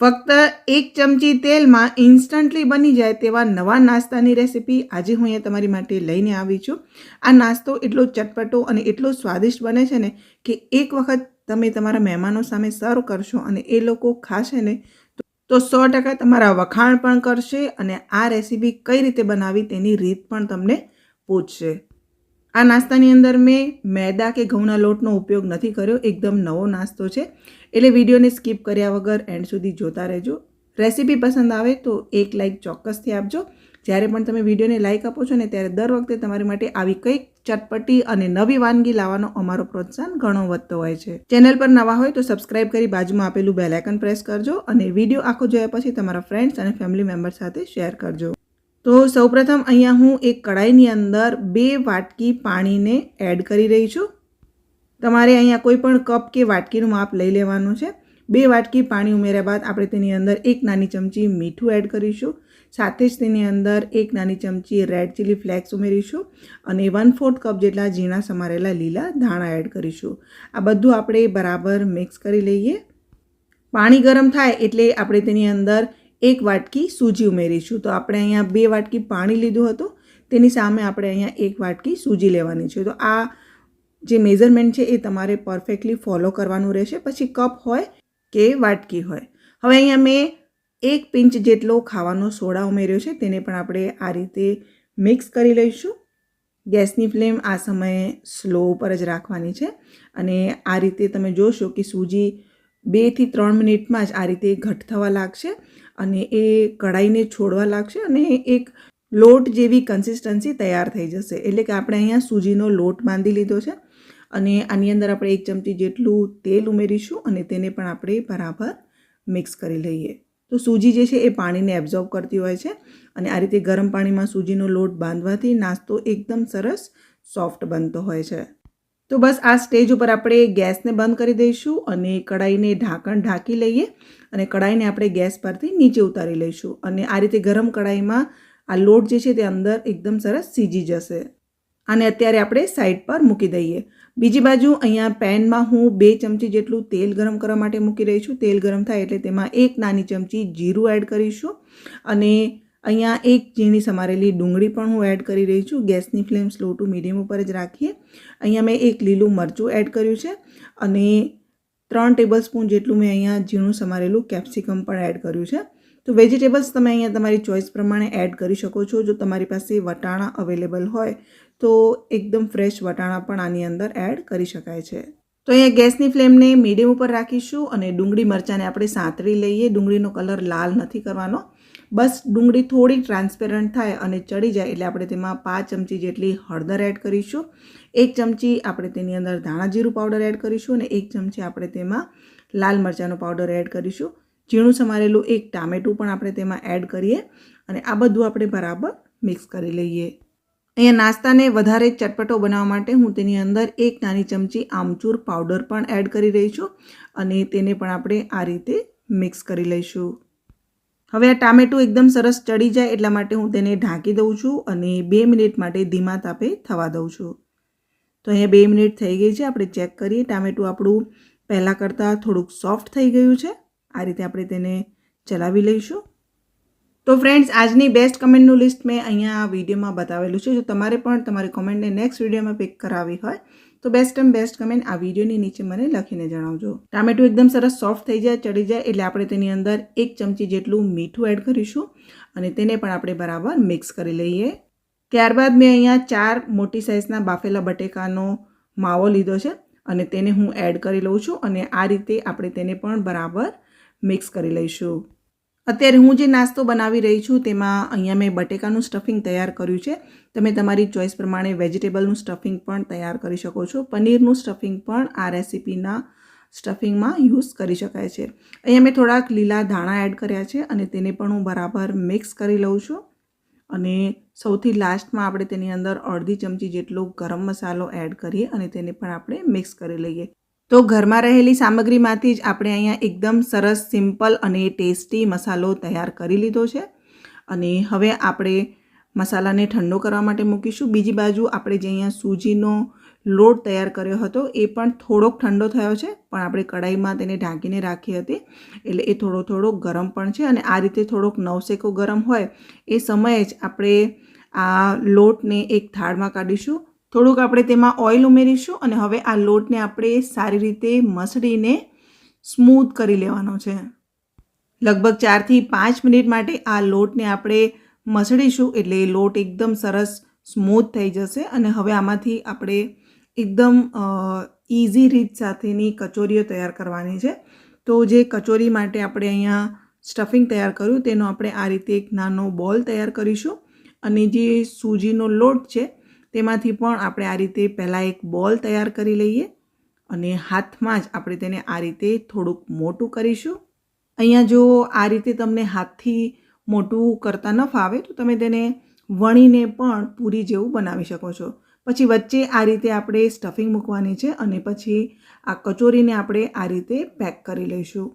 ફક્ત એક ચમચી તેલમાં ઇન્સ્ટન્ટલી બની જાય તેવા નવા નાસ્તાની રેસીપી આજે હું અહીંયા તમારી માટે લઈને આવી છું. આ નાસ્તો એટલો ચટપટો અને એટલો સ્વાદિષ્ટ બને છે ને કે એક વખત તમે તમારા મહેમાનો સામે સર્વ કરશો અને એ લોકો ખાશે ને તો- સો ટકા તમારા વખાણ પણ કરશે અને આ રેસીપી કઈ રીતે બનાવી તેની રીત પણ તમને પૂછશે. આ નાસ્તાની અંદર મેં મેદા કે ઘઉંના લોટનો ઉપયોગ નથી કર્યો, એકદમ નવો નાસ્તો છે. એટલે વિડીયોને સ્કીપ કર્યા વગર એન્ડ સુધી જોતા રહેજો. રેસીપી પસંદ આવે તો એક લાઇક ચોક્કસથી આપજો. જ્યારે પણ તમે વિડીયોને લાઇક આપો છો ને ત્યારે દર વખતે તમારી માટે આવી કંઈક ચટપટી અને નવી વાનગી લાવવાનો અમારો પ્રોત્સાહન ઘણો વધતો હોય છે. ચેનલ પર નવા હોય તો સબસ્ક્રાઇબ કરી બાજુમાં આપેલું બેલાઇકન પ્રેસ કરજો અને વીડિયો આખો જોયા પછી તમારા ફ્રેન્ડ્સ અને ફેમિલી મેમ્બર સાથે શેર કરજો. તો સૌપ્રથમ અહીંયા હું એક કડાઈની અંદર બે વાટકી પાણીને એડ કરી રહી છું. તમારે અહીંયા કોઈ પણ કપ કે વાટકીનું માપ લઈ લેવાનું છે. બે વાટકી પાણી ઉમેર્યા બાદ આપણે તેની અંદર એક નાની ચમચી મીઠું એડ કરીશું. સાથે જ તેની અંદર એક નાની ચમચી રેડ ચીલી ફ્લેક્સ ઉમેરીશું અને વન ફોર્થ કપ જેટલા ઝીણા સમારેલા લીલા ધાણા એડ કરીશું. આ બધું આપણે બરાબર મિક્સ કરી લઈએ. પાણી ગરમ થાય એટલે આપણે તેની અંદર એક વાટકી સૂજી ઉમેરીશું. તો આપણે અહીંયા બે વાટકી પાણી લીધું હતું. તેની સામે આપણે અહીંયા એક વાટકી સૂજી લેવાની છે. તો આ જે મેઝરમેન્ટ છે એ તમારે પરફેક્ટલી ફોલો કરવાનું રહેશે. પછી કપ હોય કે વાટકી હોય. હવે અહીંયા મેં એક પિંચ જેટલો ખાવાનો સોડા ઉમેર્યો છે. તેને પણ આપણે આ રીતે મિક્સ કરી લઈશું. ગેસની ફ્લેમ આ સમયે સ્લો ઉપર જ રાખવાની છે. અને આ રીતે તમે જોશો કે સૂજી બેથી ત્રણ મિનિટમાં જ આ રીતે ઘટ થવા લાગશે. અને એ કઢાઈને છોડવા લાગશે અને એક લોટ જેવી કન્સિસ્ટન્સી તૈયાર થઈ જશે. એટલે કે આપણે અહીંયા સૂજીનો લોટ બાંધી લીધો છે અને આની અંદર આપણે એક ચમચી જેટલું તેલ ઉમેરીશું અને તેને પણ આપણે બરાબર મિક્સ કરી લઈએ. તો સૂજી જે છે એ પાણીને એબ્ઝોર્બ કરતી હોય છે અને આ રીતે ગરમ પાણીમાં સૂજીનો લોટ બાંધવાથી નાસ્તો એકદમ સરસ સોફ્ટ બનતો હોય છે. તો બસ આ સ્ટેજ ઉપર આપણે ગેસને બંધ કરી દઈશું અને કડાઈને ઢાંકણ ઢાંકી લઈએ અને કઢાઈને આપણે ગેસ પરથી નીચે ઉતારી લઈશું અને આ રીતે ગરમ કડાઈમાં આ લોટ જે છે તે અંદર એકદમ સરસ સીજી જશે. અને અત્યારે આપણે સાઈડ પર મૂકી દઈએ. બીજી બાજુ અહીંયા પેનમાં હું બે ચમચી જેટલું તેલ ગરમ કરવા માટે મૂકી રહી છું. તેલ ગરમ થાય એટલે તેમાં એક નાની ચમચી જીરું એડ કરીશું અને અહીંયા એક ઝીણી સમારેલી ડુંગળી પણ હું એડ કરી રહી છું. ગેસની ફ્લેમ સ્લો ટુ મીડિયમ ઉપર જ રાખીએ. અહીંયા મેં એક લીલું મરચું એડ કર્યું છે અને ત્રણ ટેબલ સ્પૂન જેટલું મેં અહીંયા ઝીણું સમારેલું કેપ્સિકમ પણ એડ કર્યું છે. તો વેજીટેબલ્સ તમે અહીંયા તમારી ચોઈસ પ્રમાણે એડ કરી શકો છો જો તમારી પાસે વટાણા અવેલેબલ હોય તો એકદમ ફ્રેશ વટાણા પણ આની અંદર એડ કરી શકાય છે. તો અહીંયા ગેસની ફ્લેમને મીડિયમ ઉપર રાખીશું અને ડુંગળી મરચાંને આપણે સાંતળી લઈએ. ડુંગળીનો કલર લાલ નથી કરવાનો. બસ ડુંગળી થોડી ટ્રાન્સપેરન્ટ થાય અને ચડી જાય એટલે આપણે તેમાં પાંચ ચમચી જેટલી હળદર એડ કરીશું. એક ચમચી આપણે તેની અંદર ધાણા જીરું પાવડર એડ કરીશું અને એક ચમચી આપણે તેમાં લાલ મરચાંનો પાવડર એડ કરીશું. ઝીણું સમારેલું એક ટામેટું પણ આપણે તેમાં એડ કરીએ અને આ બધું આપણે બરાબર મિક્સ કરી લઈએ. અહીંયા નાસ્તાને વધારે ચટપટો બનાવવા માટે હું તેની અંદર એક નાની ચમચી આમચૂર પાવડર પણ એડ કરી રહી છું અને તેને પણ આપણે આ રીતે મિક્સ કરી લઈશું. હવે આ ટામેટું એકદમ સરસ ચડી જાય એટલા માટે હું તેને ઢાંકી દઉં છું અને બે મિનિટ માટે ધીમા તાપે થવા દઉં છું. તો અહીંયા બે મિનિટ થઈ ગઈ છે, આપણે ચેક કરીએ. ટામેટું આપણું પહેલાં કરતાં થોડુંક સોફ્ટ થઈ ગયું છે. આ રીતે આપણે તેને ચલાવી લઈશું. તો ફ્રેન્ડ્સ, આજની બેસ્ટ કમેન્ટનું લિસ્ટ મેં અહીંયા વિડીયોમાં બતાવેલું છે. જો તમારે પણ તમારી કોમેન્ટને નેક્સ્ટ વિડીયોમાં પિક કરાવી હોય તો બેસ્ટ એન્ડ બેસ્ટ કમેન્ટ આ વિડીયોની નીચે મને લખીને જણાવજો. ટામેટું એકદમ સરસ સોફ્ટ થઈ જાય, ચડી જાય, એટલે આપણે તેની અંદર એક ચમચી જેટલું મીઠું એડ કરીશું અને તેને પણ આપણે બરાબર મિક્સ કરી લઈએ. ત્યારબાદ મેં અહીંયા ચાર મોટી સાઇઝના બાફેલા બટેકાનો માવો લીધો છે અને તેને હું એડ કરી લઉં છું અને આ રીતે આપણે તેને પણ બરાબર મિક્સ કરી લઈશું. અત્યારે હું જે નાસ્તો બનાવી રહી છું, તેમાં અહીંયા મેં બટેકાનું સ્ટફિંગ તૈયાર કર્યું છે. તમે તમારી ચોઈસ પ્રમાણે વેજીટેબલનું સ્ટફિંગ પણ તૈયાર કરી શકો છો. પનીરનું સ્ટફિંગ પણ આ રેસીપીના સ્ટફિંગમાં યુઝ કરી શકાય છે. અહીંયા મેં થોડાક લીલા ધાણા એડ કર્યા છે અને તેને પણ હું બરાબર મિક્સ કરી લઉં છું. અને સૌથી લાસ્ટમાં આપણે તેની અંદર અડધી ચમચી જેટલો ગરમ મસાલો એડ કરીએ અને તેને પણ આપણે મિક્સ કરી લઈએ. તો ઘરમાં રહેલી સામગ્રીમાંથી જ આપણે અહીંયા એકદમ સરસ, સિમ્પલ અને ટેસ્ટી મસાલો તૈયાર કરી લીધો છે. અને હવે આપણે મસાલાને ઠંડો કરવા માટે મૂકીશું. બીજી બાજુ આપણે જે અહીંયા સૂજીનો લોટ તૈયાર કર્યો હતો, એ પણ થોડોક ઠંડો થયો છે, પણ આપણે કઢાઈમાં તેને ઢાંકીને રાખી હતી, એટલે એ થોડો થોડો ગરમ પણ છે અને આ રીતે થોડોક નવસેકો ગરમ હોય એ સમયે જ આપણે આ લોટને એક થાળમાં કાઢીશું. થોડુંક આપણે તેમાં ઓઇલ ઉમેરીશું અને હવે આ લોટને આપણે સારી રીતે મસળીને સ્મૂથ કરી લેવાનો છે. લગભગ ચારથી પાંચ મિનિટ માટે આ લોટને આપણે મસળીશું એટલે લોટ એકદમ સરસ સ્મૂથ થઈ જશે અને હવે આમાંથી આપણે એકદમ ઇઝી રીત સાથેની કચોરીઓ તૈયાર કરવાની છે. તો જે કચોરી માટે આપણે અહીંયા સ્ટફિંગ તૈયાર કર્યું તેનો આપણે આ રીતે એક નાનો બોલ તૈયાર કરીશું અને જે સૂજીનો લોટ છે તેમાંથી પણ આપણે આ રીતે પહેલાં એક બોલ તૈયાર કરી લઈએ અને હાથમાં જ આપણે તેને આ રીતે થોડુંક મોટું કરીશું. અહીંયા જો આ રીતે તમને હાથથી મોટું કરતાં ન ફાવે તો તમે તેને વણીને પણ પૂરી જેવું બનાવી શકો છો. પછી વચ્ચે આ રીતે આપણે સ્ટફિંગ મૂકવાની છે અને પછી આ કચોરીને આપણે આ રીતે પેક કરી લઈશું.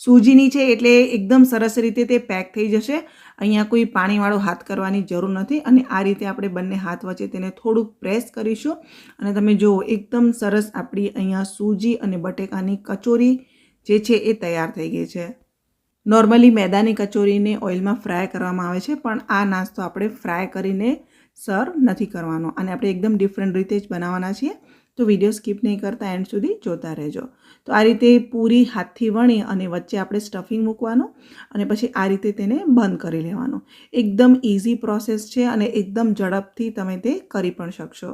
સૂજીની છે એટલે એકદમ સરસ રીતે તે પેક થઈ જશે. અહીંયા કોઈ પાણીવાળો હાથ કરવાની જરૂર નથી અને આ રીતે આપણે બંને હાથ વચ્ચે તેને થોડુંક પ્રેસ કરીશું. અને તમે જુઓ, એકદમ સરસ આપણી અહીંયા સૂજી અને બટેકાની કચોરી જે છે એ તૈયાર થઈ ગઈ છે. નોર્મલી મેદાની કચોરીને ઓઇલમાં ફ્રાય કરવામાં આવે છે, પણ આ નાસ્તો આપણે ફ્રાય કરીને સર્વ નથી કરવાનો. અને આપણે એકદમ ડિફરન્ટ રીતે જ બનાવવાના છીએ. તો વીડિયો સ્કીપ નહીં કરતા એન્ડ સુધી જોતા રહેજો. તો આ રીતે પૂરી હાથથી વણી અને વચ્ચે આપણે સ્ટફિંગ મૂકવાનું અને પછી આ રીતે તેને બંધ કરી લેવાનું. એકદમ ઇઝી પ્રોસેસ છે અને એકદમ ઝડપથી તમે તે કરી પણ શકશો.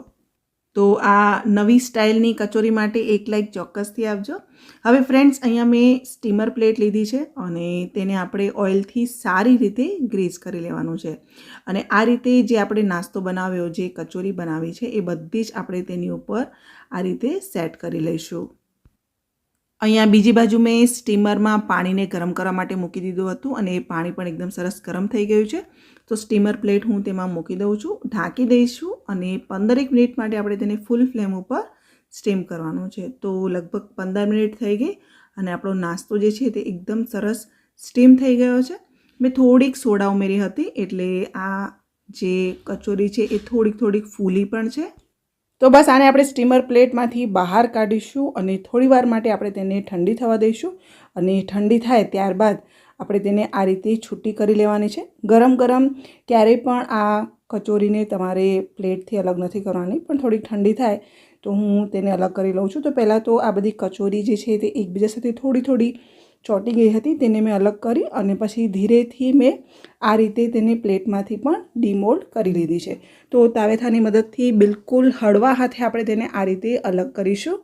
તો આ નવી સ્ટાઇલની કચોરી માટે એક લાઈક ચોક્કસથી આપજો હવે ફ્રેન્ડ્સ, અહીંયા મેં સ્ટીમર પ્લેટ લીધી છે અને તેને આપણે ઓઇલથી સારી રીતે ગ્રીસ કરી લેવાનું છે. અને આ રીતે જે આપણે નાસ્તો બનાવ્યો, જે કચોરી બનાવી છે, એ બધી જ આપણે તેની ઉપર આ રીતે સેટ કરી લઈશું. અહીંયા બીજી બાજુ મેં સ્ટીમરમાં પાણીને ગરમ કરવા માટે મૂકી દીધું હતું અને એ પાણી પણ એકદમ સરસ ગરમ થઈ ગયું છે. તો સ્ટીમર પ્લેટ હું તેમાં મૂકી દઉં છું, ઢાંકી દઈશું અને પંદરેક મિનિટ માટે આપણે તેને ફૂલ ફ્લેમ ઉપર સ્ટીમ કરવાનું છે. તો લગભગ પંદર મિનિટ થઈ ગઈ અને આપણો નાસ્તો જે છે તે એકદમ સરસ સ્ટીમ થઈ ગયો છે. મેં થોડીક સોડા ઉમેરી હતી એટલે આ જે કચોરી છે એ થોડીક થોડીક ફૂલી પણ છે. તો બસ આને આપણે સ્ટીમર પ્લેટમાંથી બહાર કાઢીશું અને થોડીવાર માટે આપણે તેને ઠંડી થવા દઈશું. અને ઠંડી થાય ત્યારબાદ આપણે તેને આ રીતે છૂટી કરી લેવાની છે. ગરમ ગરમ ક્યારેય પણ આ કચોરીને તમારે પ્લેટથી અલગ નથી કરવાની, પણ થોડીક ઠંડી થાય તો હું તેને અલગ કરી લઉં છું. તો પહેલાં તો આ બધી કચોરી જે છે તે એકબીજા સાથે થોડી થોડી ચોંટી ગઈ હતી તેને મેં અલગ કરી અને પછી ધીરેથી મેં આ રીતે તેને પ્લેટમાંથી પણ ડીમોલ્ડ કરી લીધી છે. તો તાવેથાની મદદથી બિલકુલ હળવા હાથે આપણે તેને આ રીતે અલગ કરીશું.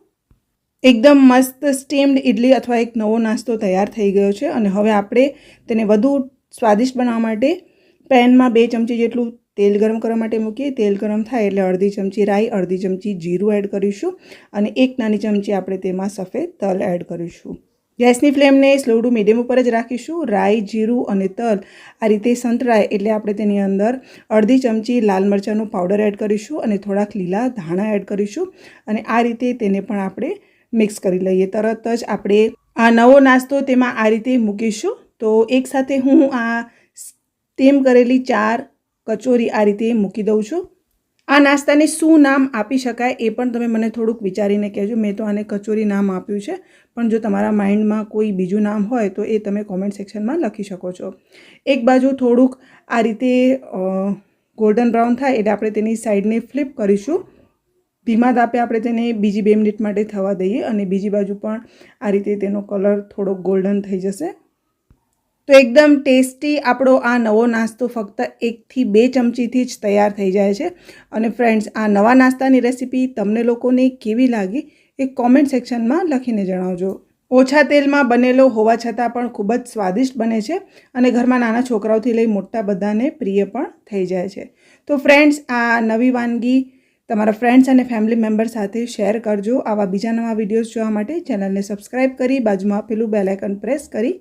એકદમ મસ્ત સ્ટીમ્ડ ઇડલી અથવા એક નવો નાસ્તો તૈયાર થઈ ગયો છે અને હવે આપણે તેને વધુ સ્વાદિષ્ટ બનાવવા માટે પેનમાં બે ચમચી જેટલું તેલ ગરમ કરવા માટે મૂકીએ. તેલ ગરમ થાય એટલે અડધી ચમચી રાઈ, અડધી ચમચી જીરું એડ કરીશું અને એક નાની ચમચી આપણે તેમાં સફેદ તલ એડ કરીશું. ગેસની ફ્લેમને સ્લો ટુ મીડિયમ ઉપર જ રાખીશું. રાઈ, જીરું અને તલ આ રીતે સંતળાય એટલે આપણે તેની અંદર અડધી ચમચી લાલ મરચાંનો પાવડર એડ કરીશું અને થોડાક લીલા ધાણા એડ કરીશું અને આ રીતે તેને પણ આપણે મિક્સ કરી લઈએ. તરત જ આપણે આ નવો નાસ્તો તેમાં આ રીતે મૂકીશું. તો એકસાથે હું આ સ્ટીમ કરેલી ચાર કચોરી આ રીતે મૂકી દઉં છું. આ નાસ્તાને શું નામ આપી શકાય એ પણ તમે મને થોડુંક વિચારીને કહેજો. મેં તો આને કચોરી નામ આપ્યું છે. પણ જો તમારા માઇન્ડમાં કોઈ બીજું નામ હોય તો એ તમે કોમેન્ટ સેક્શનમાં લખી શકો છો. એક બાજુ થોડુંક આ રીતે ગોલ્ડન બ્રાઉન થાય એટલે આપણે તેની સાઈડને ફ્લિપ કરીશું. ધીમા તાપે આપણે તેને બીજી બે મિનિટ માટે થવા દઈએ અને બીજી બાજુ પણ આ રીતે તેનો કલર થોડોક ગોલ્ડન થઈ જશે. તો એકદમ ટેસ્ટી આપણો આ નવો નાસ્તો ફક્ત એકથી બે ચમચીથી જ તૈયાર થઈ જાય છે. અને ફ્રેન્ડ્સ આ નવા નાસ્તાની રેસીપી તમને લોકોને કેવી લાગી એ કોમેન્ટ સેક્શનમાં લખીને જણાવજો. ઓછા તેલમાં બનેલો હોવા છતાં પણ ખૂબ જ સ્વાદિષ્ટ બને છે અને ઘરમાં નાના છોકરાઓથી લઈ મોટા બધાને પ્રિય પણ થઈ જાય છે. તો ફ્રેન્ડ્સ આ નવી વાનગી તમારા ફ્રેન્ડ્સ અને ફેમિલી મેમ્બર સાથે શેર કરજો. આવા બીજા નવા વિડીયોઝ જોવા માટે ચેનલને સબસ્ક્રાઈબ કરી બાજુમાં પેલું બેલાઇકન પ્રેસ કરી